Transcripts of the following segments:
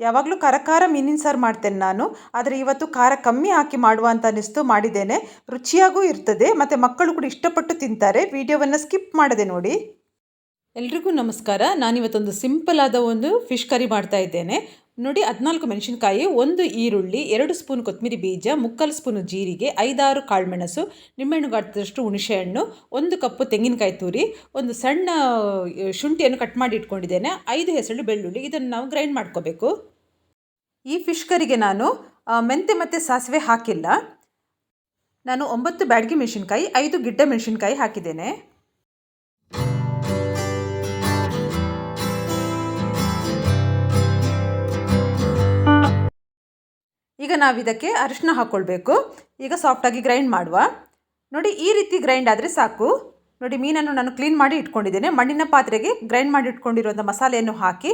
ಯಾವಾಗಲೂ ಖಾರ ಖಾರ ಮೀನಿನ ಸಾರು ಮಾಡ್ತೇನೆ ನಾನು, ಆದರೆ ಇವತ್ತು ಖಾರ ಕಮ್ಮಿ ಹಾಕಿ ಮಾಡುವ ಅಂತ ಅನ್ನಿಸ್ತು, ಮಾಡಿದ್ದೇನೆ. ರುಚಿಯಾಗೂ ಇರ್ತದೆ, ಮತ್ತು ಮಕ್ಕಳು ಕೂಡ ಇಷ್ಟಪಟ್ಟು ತಿಂತಾರೆ. ವೀಡಿಯೋವನ್ನು ಸ್ಕಿಪ್ ಮಾಡದೆ ನೋಡಿ. ಎಲ್ರಿಗೂ ನಮಸ್ಕಾರ. ನಾನಿವತ್ತೊಂದು ಸಿಂಪಲ್ ಆದ ಒಂದು ಫಿಶ್ ಕರಿ ಮಾಡ್ತಾ ಇದ್ದೇನೆ. ನೋಡಿ, ಹದಿನಾಲ್ಕು ಮೆಣಸಿನಕಾಯಿ, ಒಂದು ಈರುಳ್ಳಿ, ಎರಡು ಸ್ಪೂನ್ ಕೊತ್ತಂಬರಿ ಬೀಜ, ಮುಕ್ಕಾಲು ಸ್ಪೂನು ಜೀರಿಗೆ, ಐದಾರು ಕಾಳುಮೆಣಸು ನಿಂಬೆಹಣ್ಣು ಗಾತ್ರದಷ್ಟು ಹುಣಸೆಹಣ್ಣು ಒಂದು ಕಪ್ಪು ತೆಂಗಿನಕಾಯಿ ತುರಿ, ಒಂದು ಸಣ್ಣ ಶುಂಠಿಯನ್ನು ಕಟ್ ಮಾಡಿ ಇಟ್ಕೊಂಡಿದ್ದೇನೆ. ಐದು ಹೆಸರು ಬೆಳ್ಳುಳ್ಳಿ. ಇದನ್ನು ನಾವು ಗ್ರೈಂಡ್ ಮಾಡ್ಕೋಬೇಕು. ಈ ಫಿಶ್ ಕರಿಗೆ ನಾನು ಮೆಂತೆ ಮತ್ತು ಸಾಸಿವೆ ಹಾಕಿಲ್ಲ. ನಾನು ಒಂಬತ್ತು ಬ್ಯಾಡಗಿ ಮೆಣಸಿನ್ಕಾಯಿ, ಐದು ಗಿಡ್ಡ ಮೆಣಸಿನ್ಕಾಯಿ ಹಾಕಿದ್ದೇನೆ. ಈಗ ನಾವು ಇದಕ್ಕೆ ಅರಿಶಿನ ಹಾಕ್ಕೊಳ್ಬೇಕು ಈಗ ಸಾಫ್ಟಾಗಿ ಗ್ರೈಂಡ್ ಮಾಡುವ. ನೋಡಿ, ಈ ರೀತಿ ಗ್ರೈಂಡ್ ಆದರೆ ಸಾಕು. ನೋಡಿ, ಮೀನನ್ನು ನಾನು ಕ್ಲೀನ್ ಮಾಡಿ ಇಟ್ಕೊಂಡಿದ್ದೇನೆ. ಮಣ್ಣಿನ ಪಾತ್ರೆಗೆ ಗ್ರೈಂಡ್ ಮಾಡಿ ಇಟ್ಕೊಂಡಿರುವಂಥ ಮಸಾಲೆಯನ್ನು ಹಾಕಿ,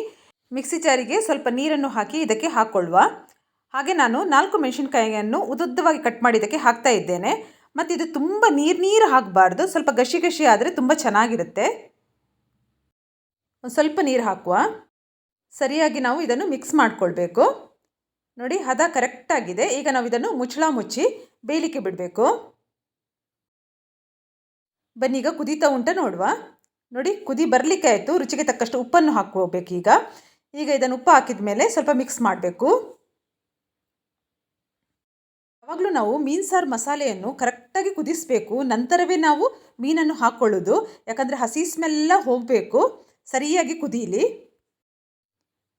ಮಿಕ್ಸಿ ಜಾರಿಗೆ ಸ್ವಲ್ಪ ನೀರನ್ನು ಹಾಕಿ ಇದಕ್ಕೆ ಹಾಕ್ಕೊಳ್ಳುವ ಹಾಗೆ ನಾನು ನಾಲ್ಕು ಮೆಣಸಿನ್ಕಾಯಿಯನ್ನು ಉದ್ದುದ್ದವಾಗಿ ಕಟ್ ಮಾಡಿ ಇದಕ್ಕೆ ಹಾಕ್ತಾ ಇದ್ದೇನೆ. ಮತ್ತು ಇದು ತುಂಬ ನೀರು ನೀರು ಹಾಕಬಾರ್ದು ಸ್ವಲ್ಪ ಗಶಿ ಗಶಿ ಆದರೆ ತುಂಬ ಚೆನ್ನಾಗಿರುತ್ತೆ. ಒಂದು ಸ್ವಲ್ಪ ನೀರು ಹಾಕುವ. ಸರಿಯಾಗಿ ನಾವು ಇದನ್ನು ಮಿಕ್ಸ್ ಮಾಡಿಕೊಳ್ಬೇಕು. ನೋಡಿ, ಹದ ಕರೆಕ್ಟಾಗಿದೆ ಈಗ ನಾವು ಇದನ್ನು ಮುಚ್ಚಳ ಮುಚ್ಚಿ ಬೇಯಲಿಕ್ಕೆ ಬಿಡಬೇಕು. ಬನ್ನಿ, ಈಗ ಕುದೀತಾ ಉಂಟ ನೋಡುವ. ನೋಡಿ, ಕುದಿ ಬರಲಿಕ್ಕೆ ಆಯಿತು. ರುಚಿಗೆ ತಕ್ಕಷ್ಟು ಉಪ್ಪನ್ನು ಹಾಕೋಬೇಕು ಈಗ. ಈಗ ಇದನ್ನು ಉಪ್ಪು ಹಾಕಿದ ಮೇಲೆ ಸ್ವಲ್ಪ ಮಿಕ್ಸ್ ಮಾಡಬೇಕು. ಯಾವಾಗಲೂ ನಾವು ಮೀನು ಸಾರು ಮಸಾಲೆಯನ್ನು ಕರೆಕ್ಟಾಗಿ ಕುದಿಸಬೇಕು. ನಂತರವೇ ನಾವು ಮೀನನ್ನು ಹಾಕ್ಕೊಳ್ಳೋದು ಯಾಕಂದರೆ ಹಸಿ ಸ್ಮೆಲ್ಲ ಹೋಗಬೇಕು. ಸರಿಯಾಗಿ ಕುದೀಲಿ.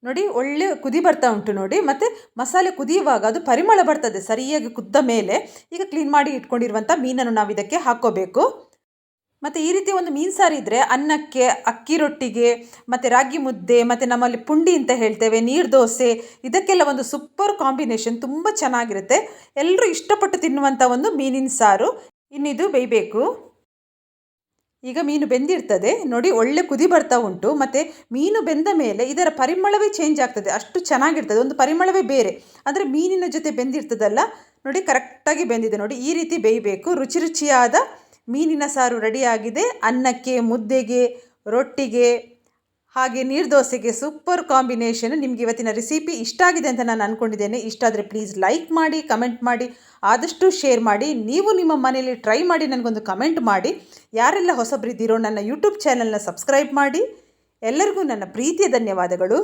ನೋಡಿ ಒಳ್ಳೆ ಕುದಿ ಬರ್ತಾ ಉಂಟು ನೋಡಿ, ಮತ್ತು ಮಸಾಲೆ ಕುದಿಯುವಾಗ ಅದು ಪರಿಮಳ ಬರ್ತದೆ ಸರಿಯಾಗಿ ಕುದ್ದ ಮೇಲೆ. ಈಗ ಕ್ಲೀನ್ ಮಾಡಿ ಇಟ್ಕೊಂಡಿರುವಂಥ ಮೀನನ್ನು ನಾವು ಇದಕ್ಕೆ ಹಾಕ್ಕೋಬೇಕು ಮತ್ತು ಈ ರೀತಿ ಒಂದು ಮೀನು ಸಾರು ಇದ್ದರೆ ಅನ್ನಕ್ಕೆ, ಅಕ್ಕಿ ರೊಟ್ಟಿಗೆ, ಮತ್ತು ರಾಗಿ ಮುದ್ದೆ, ಮತ್ತು ನಮ್ಮಲ್ಲಿ ಪುಂಡಿ ಅಂತ ಹೇಳ್ತೇವೆ, ನೀರು ದೋಸೆ, ಇದಕ್ಕೆಲ್ಲ ಒಂದು ಸೂಪರ್ ಕಾಂಬಿನೇಷನ್ ತುಂಬ ಚೆನ್ನಾಗಿರುತ್ತೆ. ಎಲ್ಲರೂ ಇಷ್ಟಪಟ್ಟು ತಿನ್ನುವಂಥ ಒಂದು ಮೀನಿನ ಸಾರು. ಇನ್ನಿದು ಬೇಯಬೇಕು. ಈಗ ಮೀನು ಬೆಂದಿರ್ತದೆ. ನೋಡಿ ಒಳ್ಳೆ ಕುದಿ ಬರ್ತಾ ಉಂಟು. ಮತ್ತು ಮೀನು ಬೆಂದ ಮೇಲೆ ಇದರ ಪರಿಮಳವೇ ಚೇಂಜ್ ಆಗ್ತದೆ. ಅಷ್ಟು ಚೆನ್ನಾಗಿರ್ತದೆ. ಒಂದು ಪರಿಮಳವೇ ಬೇರೆ. ಅಂದರೆ ಮೀನಿನ ಜೊತೆ ಬೆಂದಿರ್ತದಲ್ಲ. ನೋಡಿ ಕರೆಕ್ಟಾಗಿ ಬೆಂದಿದೆ. ನೋಡಿ ಈ ರೀತಿ ಬೇಯಬೇಕು. ರುಚಿ ರುಚಿಯಾದ ಮೀನಿನ ಸಾರು ರೆಡಿಯಾಗಿದೆ ಅನ್ನಕ್ಕೆ, ಮುದ್ದೆಗೆ, ರೊಟ್ಟಿಗೆ ಹಾಗೆ ನೀರು ದೋಸೆಗೆ ಸೂಪರ್ ಕಾಂಬಿನೇಷನ್ ನಿಮಗೆ ಇವತ್ತಿನ ರೆಸಿಪಿ ಇಷ್ಟ ಆಗಿದೆ ಅಂತ ನಾನು ಅಂದ್ಕೊಂಡಿದ್ದೇನೆ ಇಷ್ಟ ಆದರೆ ಪ್ಲೀಸ್ ಲೈಕ್ ಮಾಡಿ ಕಮೆಂಟ್ ಮಾಡಿ, ಆದಷ್ಟು ಶೇರ್ ಮಾಡಿ. ನೀವು ನಿಮ್ಮ ಮನೆಯಲ್ಲಿ ಟ್ರೈ ಮಾಡಿ, ನನಗೊಂದು ಕಮೆಂಟ್ ಮಾಡಿ. ಯಾರೆಲ್ಲ ಹೊಸಬರಿದ್ದೀರೋ ನನ್ನ ಯೂಟ್ಯೂಬ್ ಚಾನಲ್ನ ಸಬ್ಸ್ಕ್ರೈಬ್ ಮಾಡಿ. ಎಲ್ಲರಿಗೂ ನನ್ನ ಪ್ರೀತಿಯ ಧನ್ಯವಾದಗಳು.